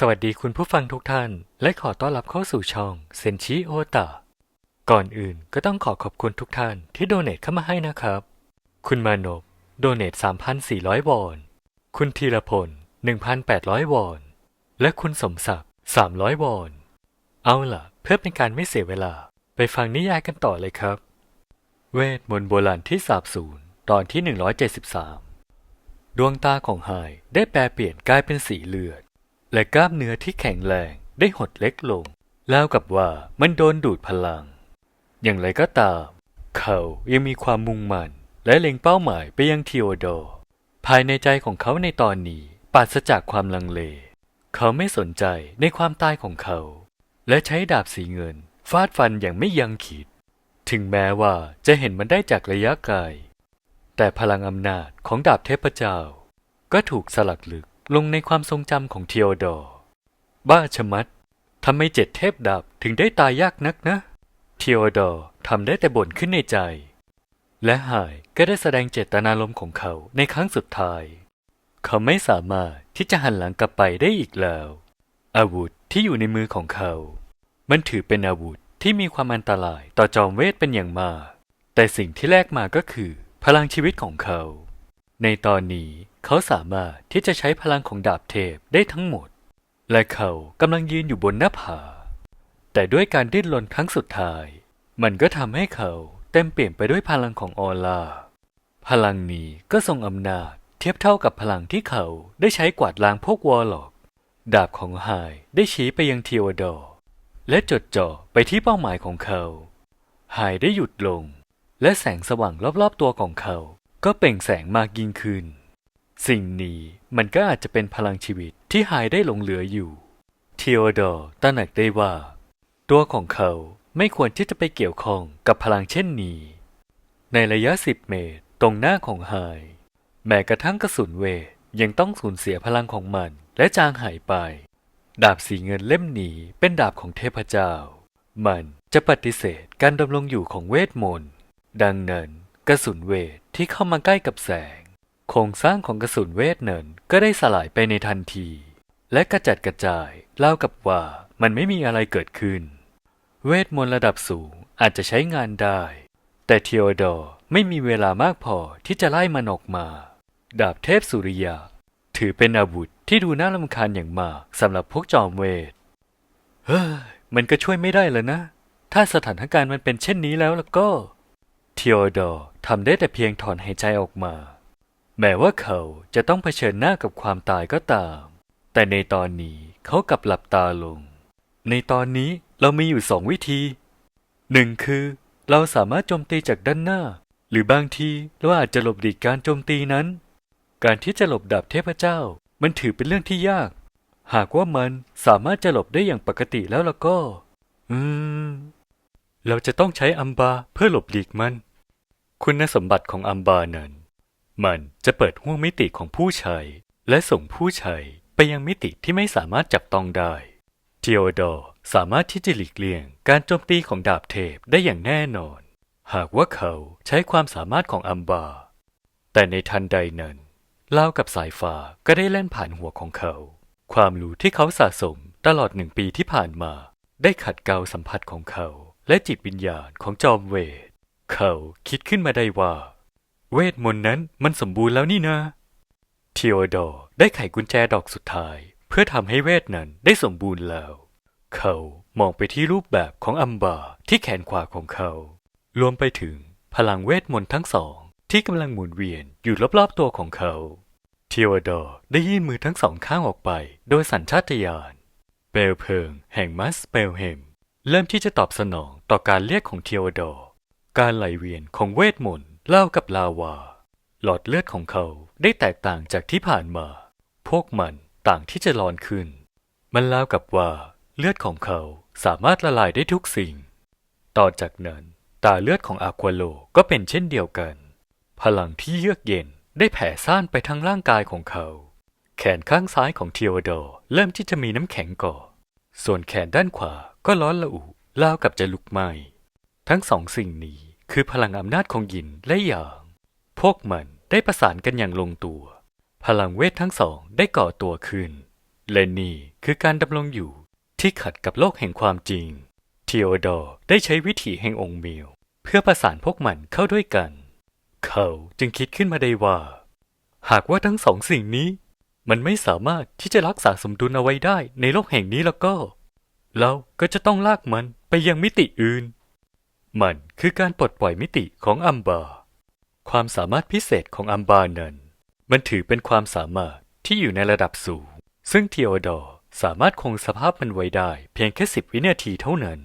สวัสดีคุณผู้ฟังทุกท่าน และขอต้อนรับเข้าสู่ช่องเซนชิโอตะก่อนอื่นก็ต้องขอขอบคุณทุกท่านที่โดเนทเข้ามาให้นะครับ คุณมานพโดเนท 3,400 วอน คุณธีรพล 1,800 วอน และคุณสมศักดิ์ 300 วอน เอาล่ะ เพื่อเป็นการไม่เสียเวลา ไปฟังนิยายกันต่อเลยครับ เวทมนต์โบราณที่สาบสูญตอนที่ 173 ดวงตาของไฮได้แปลเปลี่ยนกลายเป็นสีเลือด และกล้ามเนื้อที่แข็งแรงได้หดเล็กลงแล้วกับว่ามันโดนดูดพลัง อย่างไรก็ตาม เขายังมีความมุ่งมั่นและเล็งเป้าหมายไปยังทีโอโดร์ภายในใจของเขาในตอนนี้ปราศจากความลังเล เขาไม่สนใจในความตายของเขา และใช้ดาบสีเงินฟาดฟันอย่างไม่ยั้งคิด ถึงแม้ว่าจะเห็นมันได้จากระยะไกล แต่พลังอำนาจของดาบเทพเจ้า ก็ถูกสลักลึก ลงในความทรงจำของเทีโอดอร์บ้าชะมัดทำไมเจ็ดเทพดาบถึงได้ตายยากนักนะเทีโอดอร์ทำได้แต่บ่นขึ้นในใจ และหายก็ได้แสดงเจตนารมณ์ของเขาในครั้งสุดท้าย เขาไม่สามารถที่จะหันหลังกลับไปได้อีกแล้ว อาวุธที่อยู่ในมือของเขา มันถือเป็นอาวุธที่มีความอันตรายต่อจอมเวทเป็นอย่างมาก แต่สิ่งที่แลกมาก็คือ พลังชีวิตของเขา ในตอนนี้ เขาสามารถที่จะใช้พลังของดาบเทพได้ทั้งหมด และเขากำลังยืนอยู่บนหน้าผา แต่ด้วยการดิ้นรนครั้งสุดท้าย มันก็ทำให้เขาเต็มเปลี่ยนไปด้วยพลังของออร่า พลังนี้ก็ทรงอำนาจเทียบเท่ากับพลังที่เขาได้ใช้กวาดล้างพวกวอลล็อก ดาบของไฮได้ชี้ไปยังเทีโอดอร์และจดจ่อไปที่เป้าหมายของเขาไฮได้หยุดลง และแสงสว่างรอบๆตัวของเขา ก็เปล่งแสงมากยิ่งขึ้น สิ่งนี้มันก็อาจจะเป็นพลังชีวิตที่ไฮายได้หลงเหลืออยู่เทีโอดอร์ตระหนักได้ว่า ตัวของเขาไม่ควรที่จะไปเกี่ยวข้องกับพลังเช่นนี้ ในระยะ10เมตรตรงหน้าของไฮแม้กระทั่งกระสุนเวทยังต้องสูญเสียพลังของมันและจางหายไป ดาบสีเงินเล่มนี้เป็นดาบของเทพเจ้า มันจะปฏิเสธการดำรงอยู่ของเวทมนต์ ดังนั้นกระสุนเวทที่เข้ามาใกล้กับแสง โครงสร้างของกระสุนเวทเนั้นก็ได้สลายไปในทันที และกระจัดกระจายเล่ากับว่ามันไม่มีอะไรเกิดขึ้น เวทมนต์ระดับสูงอาจจะใช้งานได้ แต่เทีโอดอร์ไม่มีเวลามากพอที่จะไล่มันออกมา ดาบเทพสุริยา ถือเป็นอาวุธที่ดูน่ารำคาญอย่างมากสำหรับพวกจอมเวท เฮ้ย มันก็ช่วยไม่ได้แล้วนะ ถ้าสถานการณ์มันเป็นเช่นนี้แล้วแล้วก็ เทีโอดอร์ทำได้แต่เพียงถอนหายใจออกมา แม้ว่าเขาจะต้องเผชิญหน้ากับความตายก็ตาม แต่ในตอนนี้เขากลับหลับตาลง ในตอนนี้เรามีอยู่สองวิธีหนึ่งคือ เราสามารถโจมตีจากด้านหน้า หรือบางทีเราอาจจะหลบหลีกการโจมตีนั้น การที่จะหลบดาบเทพเจ้า มันถือเป็นเรื่องที่ยาก หากว่ามันสามารถจะหลบได้อย่างปกติแล้วล่ะก็ อืม เราจะต้องใช้อัมบาเพื่อหลบหลีกมัน คุณสมบัติของอัมบานั้น มันจะเปิดห้วงมิติของผู้ใช้ และส่งผู้ใช้ไปยังมิติที่ไม่สามารถจับต้องได้เทีโอดอร์สามารถที่จะหลีกเลี่ยงการโจมตีของดาบเทพได้อย่างแน่นอน หากว่าเขาใช้ความสามารถของอัมบา แต่ในทันใดนั้นเล่าวกับสายฟ้าก็ได้เล่นผ่านหัวของเขา ความรู้ที่เขาสะสมตลอดหนึ่งปีที่ผ่านมา ได้ขัดเกลาสัมผัสของเขา และจิตวิญญาณของจอมเวท เขาคิดขึ้นมาได้ว่า เวทมนต์นั้นมันสมบูรณ์แล้วนี่นะเทีโอดอร์ได้ไขกุญแจดอกสุดท้าย เพื่อทำให้เวทนั้นได้สมบูรณ์แล้ว เขามองไปที่รูปแบบของอัมบาที่แขนขวาของเขา รวมไปถึงพลังเวทมนต์ทั้งสอง ที่กำลังหมุนเวียนอยู่รอบๆตัวของเขาเทีโอดอร์ได้ยื่นมือทั้งสองข้างออกไป โดยสัญชาตญาณเปลวเพลิง แห่งมัสเปลเฮมเริ่มที่จะตอบสนองต่อการเรียกของเทีโอดอร์การไหลเวียนของเวทมนต์ เล่ากับลาวา หลอดเลือดของเขาได้แตกต่างจากที่ผ่านมา พวกมันต่างที่จะร้อนขึ้น มันเล่ากับว่าเลือดของเขาสามารถละลายได้ทุกสิ่ง ต่อจากนั้นตาเลือดของอาควาโลก็เป็นเช่นเดียวกัน พลังที่เยือกเย็นได้แผ่ซ่านไปทั้งร่างกายของเขา แขนข้างซ้ายของเทีโอดอร์เริ่มที่จะมีน้ำแข็งก่อ ส่วนแขนด้านขวาก็ร้อนระอุรากับจะลุกไหม้ทั้งสองสิ่งนี้ คือพลังอำนาจของหยินและหยาง พวกมันได้ประสานกันอย่างลงตัว พลังเวททั้งสองได้ก่อตัวขึ้และนี่คือการดำรงอยู่ที่ขัดกับโลกแห่งความจริงทีโอดอร์ได้ใช้วิถีแห่งองค์มิวเพื่อประสานพวกมันเข้าด้วยกัน เขาจึงคิดขึ้นมาได้ว่า หากว่าทั้งสองสิ่งนี้ มันไม่สามารถที่จะรักษาสมดุลเอาไว้ได้ในโลกแห่งนี้แล้วก็ เราก็จะต้องลากมันไปยังมิติอื่น มันคือการปลดปล่อยมิติของอัมบา ความสามารถพิเศษของอัมบานั้น มันถือเป็นความสามารถที่อยู่ในระดับสูง ซึ่งเทีโอดอร์สามารถคงสภาพมันไว้ได้เพียงแค่สิบวินาทีเท่านั้น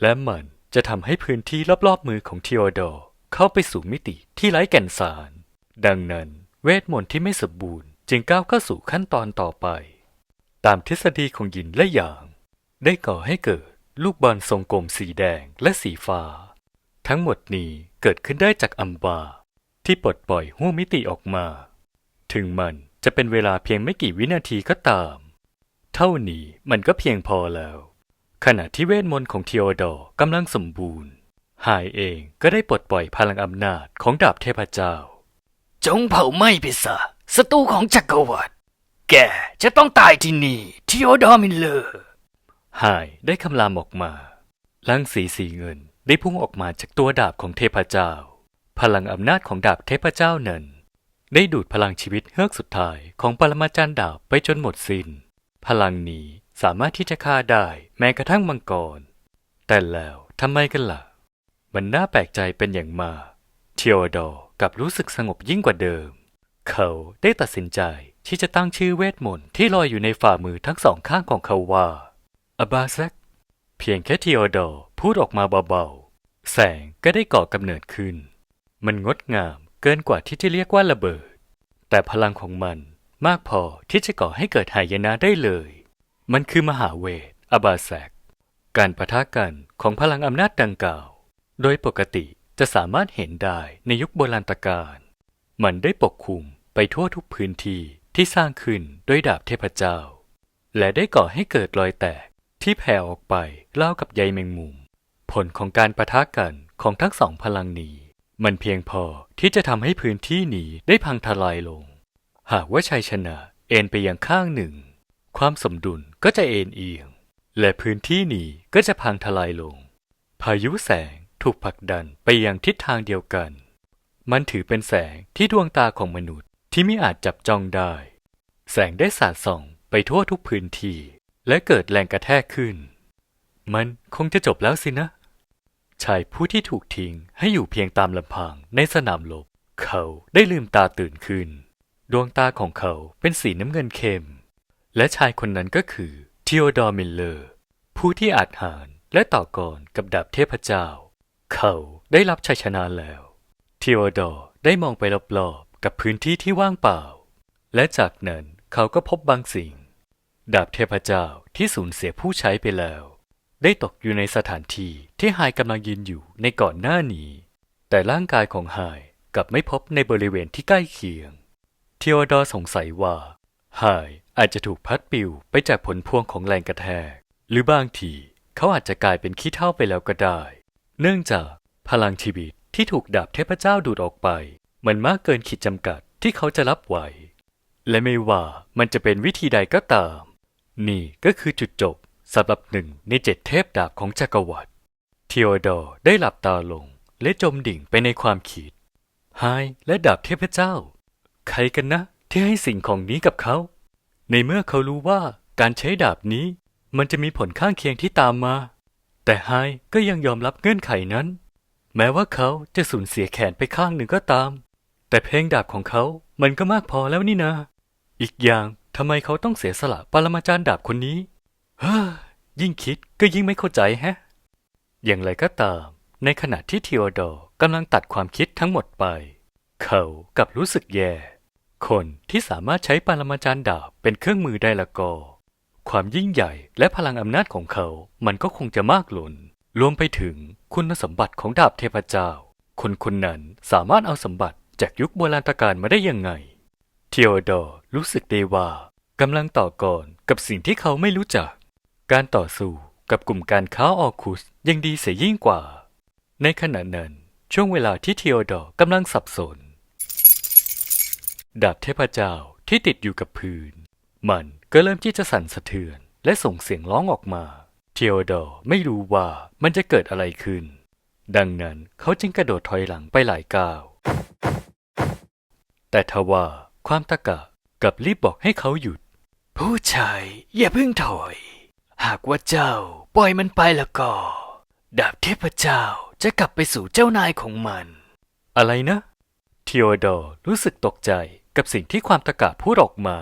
และมันจะทำให้พื้นที่รอบๆมือของเทีโอดอร์เข้าไปสู่มิติที่ไร้แก่นสาร ดังนั้น เวทมนต์ที่ไม่สมบูรณ์ จึงก้าวเข้าสู่ขั้นตอนต่อไป ตามทฤษฎีของยินและหยาง ได้ก่อให้เกิด ลูกบอลทรงกลมสีแดงและสีฟ้า ทั้งหมดนี้เกิดขึ้นได้จากอัมบา ที่ปลดปล่อยห้วงมิติออกมา ถึงมันจะเป็นเวลาเพียงไม่กี่วินาทีก็ตาม เท่านี้มันก็เพียงพอแล้ว ขณะที่เวทมนต์ของเทโอดอร์กำลังสมบูรณ์ หายเองก็ได้ปลดปล่อยพลังอำนาจของดาบเทพเจ้า จงเผาไหม้ไปซะศัตรูของจักรวรรดิแกจะต้องตายที่นี่เทโอดอร์มิลเลอร์ หายได้คำรามออกมาลังสีสีเงินได้พุ่งออกมาจากตัวดาบของเทพเจ้า พลังอำนาจของดาบเทพเจ้านั้น ได้ดูดพลังชีวิตเฮือกสุดท้ายของปรมาจารย์ดาบไปจนหมดสิน้น พลังนี้สามารถที่จะฆ่าได้แม้กระทั่งมังกร แต่แล้วทำไมกันล่ะ มันน่าแปลกใจเป็นอย่างมากเทีโอดอร์กลับรู้สึกสงบยิ่งกว่าเดิม เขาได้ตัดสินใจที่จะตั้งชื่อเวทมนต์ที่ลอยอยู่ในฝ่ามือทั้งสองข้างของเขาว่า อบาเซกเพียงแค่ทีโอดอร์พูดออกมาเบาๆ แสงก็ได้ก่อกำเนิดขึ้น มันงดงามเกินกว่าที่จะเรียกว่าระเบิด แต่พลังของมันมากพอที่จะก่อให้เกิดหายนะได้เลย มันคือมหาเวท อบาแซก การประทะกันของพลังอำนาจดังกล่าว โดยปกติจะสามารถเห็นได้ในยุคโบราณกาล มันได้ปกคลุมไปทั่วทุกพื้นที่ที่สร้างขึ้นด้วยดาบเทพเจ้า และได้ก่อให้เกิดรอยแตก ที่แผ่ออกไปเล่ากับใยแมงมุม ผลของการประทะกันของทั้งสองพลังนี้ มันเพียงพอที่จะทำให้พื้นที่นี้ได้พังทลายลง หากว่าชัยชนะเอ็นไปยังข้างหนึ่ง ความสมดุลก็จะเอ็นเอียง และพื้นที่นี้ก็จะพังทลายลง พายุแสงถูกผลักดันไปยังทิศทางเดียวกัน มันถือเป็นแสงที่ดวงตาของมนุษย์ที่ไม่อาจจับจ้องได้ แสงได้สาดส่องไปทั่วทุกพื้นที่ และเกิดแรงกระแทกขึ้น มันคงจะจบแล้วสินะ ชายผู้ที่ถูกทิ้งให้อยู่เพียงตามลำพังในสนามรบเขาได้ลืมตาตื่นขึ้น ดวงตาของเขาเป็นสีน้ำเงินเข้ม และชายคนนั้นก็คือทีโอดอร์มิลเลอร์ ผู้ที่อาจหารและต่อกรกับดาบเทพเจ้า เขาได้รับชัยชนะแล้วทีโอดอร์ได้มองไปรอบๆกับพื้นที่ที่ว่างเปล่า และจากนั้นเขาก็พบบางสิ่ง ดาบเทพเจ้าที่สูญเสียผู้ใช้ไปแล้ว ได้ตกอยู่ในสถานที่ที่ไฮกำลังยืนอยู่ในก่อนหน้านี้ แต่ร่างกายของไฮกลับไม่พบในบริเวณที่ใกล้เคียง เทโอดอร์สงสัยว่าไฮอาจจะถูกพัดปิวไปจากผลพวงของแรงกระแทก หรือบางทีเขาอาจจะกลายเป็นขี้เถ้าไปแล้วก็ได้ เนื่องจากพลังชีวิตที่ถูกดาบเทพเจ้าดูดออกไป มันมากเกินขีดจำกัดที่เขาจะรับไหว และไม่ว่ามันจะเป็นวิธีใดก็ตาม นี่ก็คือจุดจบสำหรับหนึ่งในเจ็ดเทพดาบของจักรวรรดิเทโอดอร์ได้หลับตาลงและจมดิ่งไปในความคิดไฮและดาบเทพเจ้า ใครกันนะ ที่ให้สิ่งของนี้กับเขา ในเมื่อเขารู้ว่าการใช้ดาบนี้มันจะมีผลข้างเคียงที่ตามมา แต่ไฮก็ยังยอมรับเงื่อนไขนั้น แม้ว่าเขาจะสูญเสียแขนไปข้างหนึ่งก็ตาม แต่เพลงดาบของเขามันก็มากพอแล้วนี่นาอีกอย่าง ทำไมเขาต้องเสียสละปรมาจารย์ดาบคนนี้เฮ้อยิ่งคิดก็ยิ่งไม่เข้าใจแฮะ อย่างไรก็ตาม ในขณะที่ทีโอดอร์กำลังตัดความคิดทั้งหมดไป เขากลับรู้สึกแย่ คนที่สามารถใช้ปรมาจารย์ดาบเป็นเครื่องมือได้ละก็ความยิ่งใหญ่และพลังอำนาจของเขา มันก็คงจะมากหล้นรวมไปถึงคุณสมบัติของดาบเทพเจ้า คนคนนั้นสามารถเอาสมบัติจากยุคโบราณกาลมาได้ยังไง เทโอดอร์ รู้สึกได้ว่ากำลังต่อกรกับสิ่งที่เขาไม่รู้จัก การต่อสู้กับกลุ่มการค้าออคุสยังดีเสียยิ่งกว่า ในขณะนั้นช่วงเวลาที่เทโอดอร์กำลังสับสน ดาบเทพเจ้าที่ติดอยู่กับพื้น มันก็เริ่มที่จะสั่นสะเทือน และส่งเสียงร้องออกมา เทโอดอร์ไม่รู้ว่ามันจะเกิดอะไรขึ้น ดังนั้นเขาจึงกระโดดถอยหลังไปหลายก้าว แต่ทว่าความตะกะ กลับรีบบอกให้เขาหยุด ผู้ชายอย่าเพิ่งถอย หากว่าเจ้าปล่อยมันไปแล้วก็ ดาบเทพเจ้าจะกลับไปสู่เจ้านายของมัน อะไรนะเทโอดอร์รู้สึกตกใจกับสิ่งที่ความตะกะพูดออกมา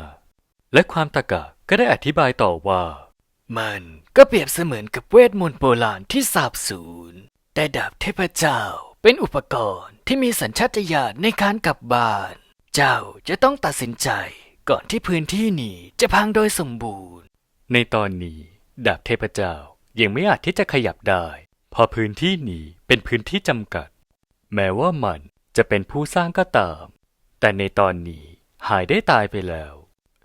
และความตะกะก็ได้อธิบายต่อว่า มันก็เปรียบเสมือนกับเวทมนต์โบราณที่สาบสูญแต่ดาบเทพเจ้าเป็นอุปกรณ์ที่มีสัญชาตญาณในการกลับบ้าน เจ้าจะต้องตัดสินใจ ก่อนที่พื้นที่นี้จะพังโดยสมบูรณ์ ในตอนนี้ดาบเทพเจ้ายังไม่อาจที่จะขยับได้เพราะพื้นที่นี้เป็นพื้นที่จำกัด แม้ว่ามันจะเป็นผู้สร้างก็ตาม แต่ในตอนนี้หายได้ตายไปแล้ว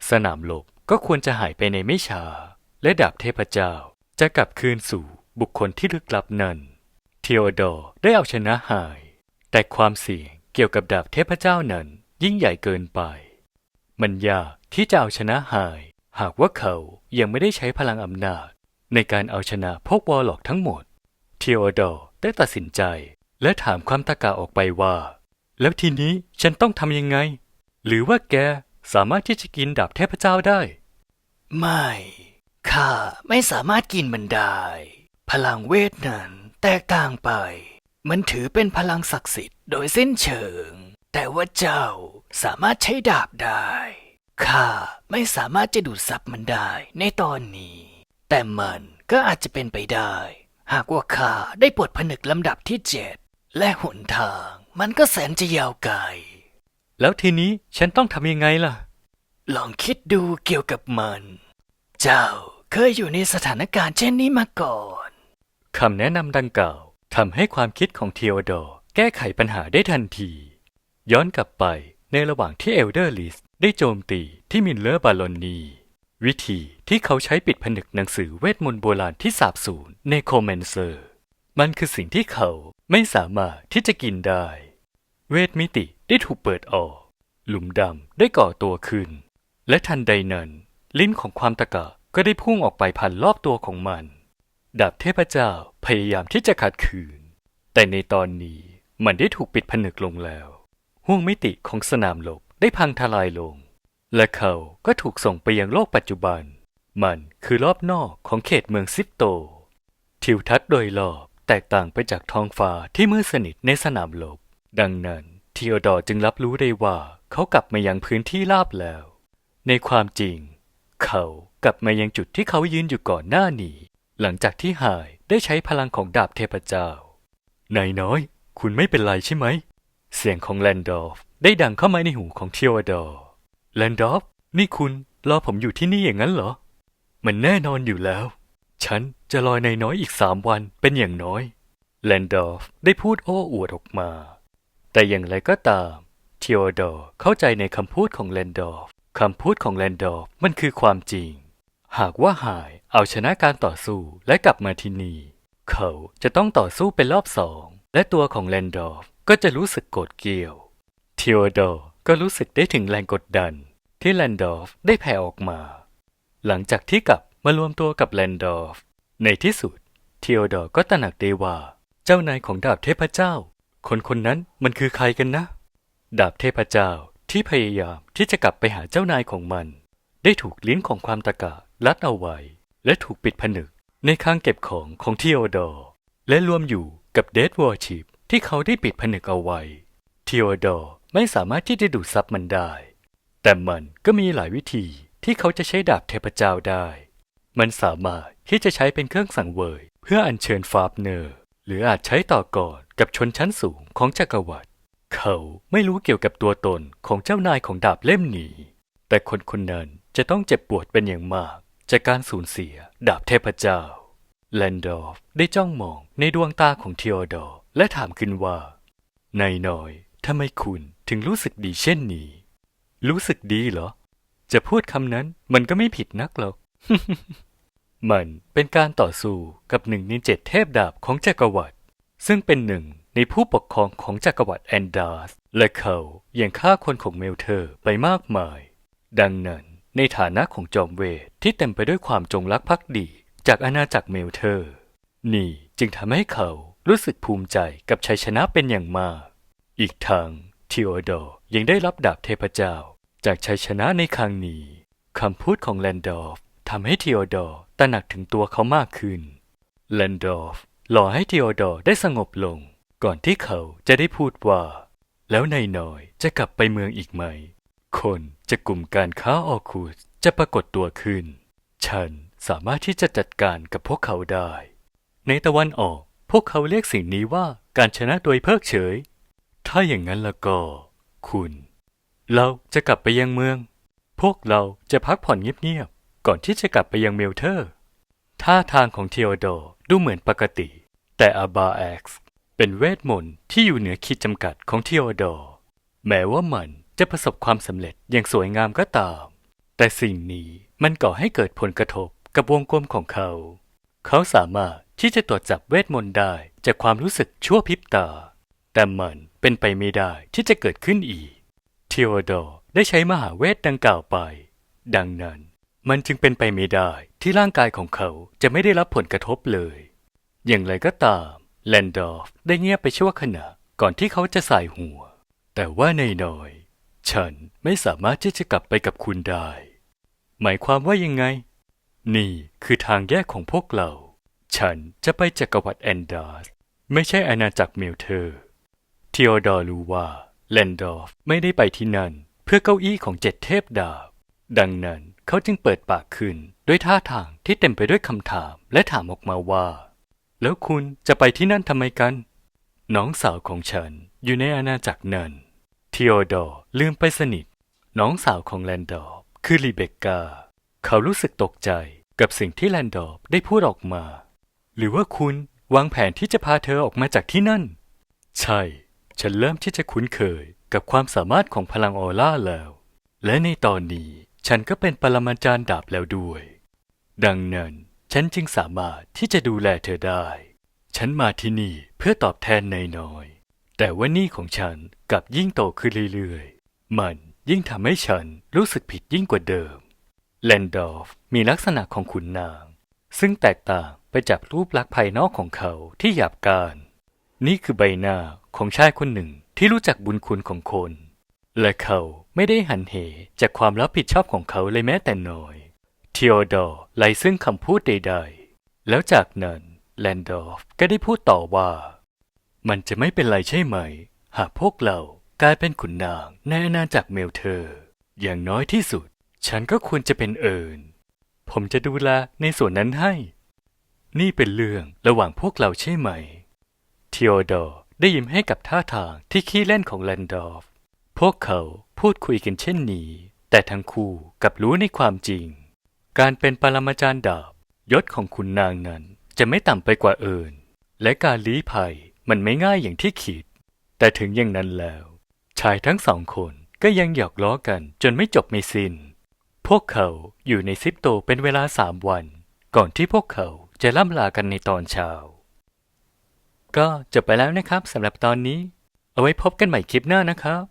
สนามรบก็ควรจะหายไปในไม่ช้า และดาบเทพเจ้าจะกลับคืนสู่บุคคลที่ลึกลับนั้น เทโอดอร์ได้เอาชนะหาย แต่ความเสี่ยงเกี่ยวกับดาบเทพเจ้านั้นยิ่งใหญ่เกินไป มันยากที่จะเอาชนะหาย หากว่าเขายังไม่ได้ใช้พลังอำนาจ ในการเอาชนะพวกวอลล็อกทั้งหมด เทโอดอร์ได้ตัดสินใจ และถามความตะกาออกไปว่า แล้วทีนี้ฉันต้องทำยังไง หรือว่าแกสามารถที่จะกินดาบเทพเจ้าได้ ไม่ข้าไม่สามารถกินมันได้ พลังเวทนั้นแตกต่างไป มันถือเป็นพลังศักดิ์สิทธิ์โดยสิ้นเชิง แต่ว่าเจ้าสามารถใช้ดาบได้ข้าไม่สามารถจะดูดซับมันได้ในตอนนี้ แต่มันก็อาจจะเป็นไปได้ หากว่าข้าได้ปลดผนึกลำดับที่เจ็ดและหนทางมันก็แสนจะยาวไกล แล้วทีนี้ฉันต้องทำยังไงล่ะ ลองคิดดูเกี่ยวกับมัน เจ้าเคยอยู่ในสถานการณ์เช่นนี้มาก่อนคำแนะนำดังกล่าวทำให้ความคิดของเทโอดอร์แก้ไขปัญหาได้ทันที ย้อนกลับไปในระหว่างที่เอลเดอร์ลิสได้โจมตีที่มิลเลอร์บาลอนนี วิธีที่เขาใช้ปิดผนึกหนังสือเวทมนต์โบราณที่สาบสูญในโคเมนเซอร์ มันคือสิ่งที่เขาไม่สามารถที่จะกินได้ เวทมิติได้ถูกเปิดออก หลุมดำได้ก่อตัวขึ้น และทันใดนั้น ลิ้นของความตะกะก็ได้พุ่งออกไปพันรอบตัวของมัน ดาบเทพเจ้าพยายามที่จะขัดขืน แต่ในตอนนี้มันได้ถูกปิดผนึกลงแล้ว ห่วงมิติของสนามรบได้พังทลายลง และเขาก็ถูกส่งไปยังโลกปัจจุบัน มันคือรอบนอกของเขตเมืองซิปโต ทิวทัศน์โดยรอบแตกต่างไปจากท้องฟ้าที่มืดสนิทในสนามรบดังนั้นเทีโอดอร์จึงรับรู้ได้ว่าเขากลับมายังพื้นที่ราบแล้ว ในความจริง เขากลับมายังจุดที่เขายืนอยู่ก่อนหน้านี้ หลังจากที่หายได้ใช้พลังของดาบเทพเจ้านายน้อย คุณไม่เป็นไรใช่ไหม เสียงของแลนดอร์ฟได้ดังเข้ามาในหูของเทีโอดอร์แลนดอร์ฟนี่คุณรอผมอยู่ที่นี่อย่างนั้นเหรอ มันแน่นอนอยู่แล้ว ฉันจะรอนายน้อยอีกสามวันเป็นอย่างน้อย แลนดอร์ฟได้พูดโอ้อวดออกมา แต่อย่างไรก็ตามเทีโอดอร์เข้าใจในคำพูดของแลนดอร์ฟคำพูดของแลนดอร์ฟมันคือความจริง หากว่าหายเอาชนะการต่อสู้และกลับมาที่นี่ เขาจะต้องต่อสู้เป็นรอบสอง และตัวของแลนดอร์ฟ ก็จะรู้สึกโกรธเกลียวเทโอดอร์ก็รู้สึกได้ถึงแรงกดดัน ที่แลนดอร์ฟได้แผ่ออกมา หลังจากที่กลับมารวมตัวกับแลนดอร์ฟในที่สุดเทโอดอร์ก็ตระหนักได้ว่า เจ้านายของดาบเทพเจ้า คนคนนั้นมันคือใครกันนะ ดาบเทพเจ้าที่พยายามที่จะกลับไปหาเจ้านายของมัน ได้ถูกลิ้นของความตะกะลัดเอาไว้ และถูกปิดผนึกในข้างเก็บของของเทโอดอร์และรวมอยู่กับเดดวอร์ชิป ที่เขาได้ปิดผนึกเอาไว้เทโอดอร์ไม่สามารถที่จะดูดซับมันได้ แต่มันก็มีหลายวิธีที่เขาจะใช้ดาบเทพเจ้าได้ มันสามารถที่จะใช้เป็นเครื่องสังเวย เพื่ออัญเชิญฟาบเนอร์ หรืออาจใช้ต่อก่อนกับชนชั้นสูงของจักรวรรดิเขาไม่รู้เกี่ยวกับตัวตนของเจ้านายของดาบเล่มนี้ แต่คนคนนั้นจะต้องเจ็บปวดเป็นอย่างมาก จากการสูญเสียดาบเทพเจ้าแลนดอร์ฟได้จ้องมองในดวงตาของเทโอดอร์ และถามขึ้นว่านายน้อยทำไมคุณถึงรู้สึกดีเช่นนี้ รู้สึกดีเหรอ จะพูดคำนั้นมันก็ไม่ผิดนักหรอก มันเป็นการต่อสู้กับหนึ่งในเจ็ดเทพดาบของจักรวรรดิซึ่งเป็นหนึ่งในผู้ปกครองของจักรวรรดิแอนดาส และเขายังฆ่าคนของเมลเทอร์ไปมากมาย ดังนั้นในฐานะของจอมเวทที่เต็มไปด้วยความจงรักภักดีจากอาณาจักรเมลเทอร์ นี่จึงทำให้เขา รู้สึกภูมิใจกับชัยชนะเป็นอย่างมาก อีกทางทีโอดอร์ยังได้รับดาบเทพเจ้า จากชัยชนะในครั้งนี้คำพูดของแลนดอร์ฟทำให้ทีโอดอร์ตระหนักถึงตัวเขามากขึ้น แลนดอร์ฟรอให้ทีโอดอร์ได้สงบลง ก่อนที่เขาจะได้พูดว่า แล้วนายน้อยจะกลับไปเมืองอีกไหม คนจากกลุ่มการค้าออคูสจะปรากฏตัวขึ้น ฉันสามารถที่จะจัดการกับพวกเขาได้ ในตะวันออก พวกเขาเรียกสิ่งนี้ว่าการชนะโดยเพิกเฉย ถ้าอย่างนั้นล้วก็ คุณ เราจะกลับไปยังเมือง พวกเราจะพักผ่อนเงียบๆ ก่อนที่จะกลับไปยังเมลเทอร์ ท่าทางของเทโอโดร์ดูเหมือนปกติ แต่อาบาเอ็กซ์เป็นเวทมนต์ที่อยู่เหนือขีดจำกัดของเทโอโดร์แม้ว่ามันจะประสบความสำเร็จอย่างสวยงามก็ตาม แต่สิ่งนี้มันก่อให้เกิดผลกระทบกับวงกลมของเขา เขาสามารถที่จะตรวจจับเวทมนต์ได้จากความรู้สึกชั่วพริบตา แต่มันเป็นไปไม่ได้ที่จะเกิดขึ้นอีก เทโอโดร์ได้ใช้มหาเวทดังกล่าวไป ดังนั้นมันจึงเป็นไปไม่ได้ที่ร่างกายของเขาจะไม่ได้รับผลกระทบเลย อย่างไรก็ตามแลนดอร์ฟได้เงียบไปชั่วขณะก่อนที่เขาจะสายหัว แต่ว่าในน้อย ฉันไม่สามารถที่จะกลับไปกับคุณได้ หมายความว่ายังไง นี่คือทางแยกของพวกเรา ฉันจะไปจักรวรรดิแอนดาสไม่ใช่อาณาจักรเมลเทอร์เทโอดอร์รู้ว่าแลนดอร์ฟไม่ได้ไปที่นั่น เพื่อเก้าอี้ของเจ็ดเทพดาบ ดังนั้นเขาจึงเปิดปากขึ้นด้วยท่าทางที่เต็มไปด้วยคำถามและถามออกมาว่า แล้วคุณจะไปที่นั่นทำไมกัน น้องสาวของฉันอยู่ในอาณาจักรนั้นเทโอดอร์ลืมไปสนิท น้องสาวของแลนดอร์ฟคือรีเบคกา เขารู้สึกตกใจกับสิ่งที่แลนดอร์ได้พูดออกมา หรือว่าคุณวางแผนที่จะพาเธอออกมาจากที่นั่น ใช่ ฉันเริ่มที่จะคุ้นเคยกับความสามารถของพลังออร่าแล้ว และในตอนนี้ฉันก็เป็นปรมาจารย์ดาบแล้วด้วย ดังนั้นฉันจึงสามารถที่จะดูแลเธอได้ ฉันมาที่นี่เพื่อตอบแทนนายน้อย แต่ว่านี่ของฉันกลับยิ่งโตขึ้นเรื่อยๆ มันยิ่งทำให้ฉันรู้สึกผิดยิ่งกว่าเดิม แลนดอร์ฟมีลักษณะของขุนนาง ซึ่งแตกต่างไปจากรูปลักษณ์ภายนอกของเขาที่หยาบกร้าน นี่คือใบหน้าของชายคนหนึ่งที่รู้จักบุญคุณของคน และเขาไม่ได้หันเหจากความรับผิดชอบของเขาเลยแม้แต่น้อยเทโอดอร์ไล่ซึ่งคำพูดใดๆ แล้วจากนั้นแลนดอร์ฟก็ได้พูดต่อว่า มันจะไม่เป็นไรใช่ไหม หากพวกเรากลายเป็นขุนนางในอาณาจักรเมลเทอร์ อย่างน้อยที่สุด ฉันก็ควรจะเป็นเอิญผมจะดูแลในส่วนนั้นให้ นี่เป็นเรื่องระหว่างพวกเราใช่ไหมเทโอดอร์ได้ยิ้มให้กับท่าทางที่ขี้เล่นของแลนดอร์ฟพวกเขาพูดคุยกันเช่นนี้ แต่ทั้งคู่กับรู้ในความจริง การเป็นปรมาจารย์ดาบยศของคุณนางนั้นจะไม่ต่ำไปกว่าเอิญและการลี้ภัยมันไม่ง่ายอย่างที่คิด แต่ถึงอย่างนั้นแล้ว ชายทั้งสองคนก็ยังหยอกล้อกันจนไม่จบไม่สิน้น พวกเขาอยู่ในซิปโตเป็นเวลาสามวัน ก่อนที่พวกเขาจะล่ำลากันในตอนเช้า ก็จบไปแล้วนะครับสำหรับตอนนี้ เอาไว้พบกันใหม่คลิปหน้านะครับ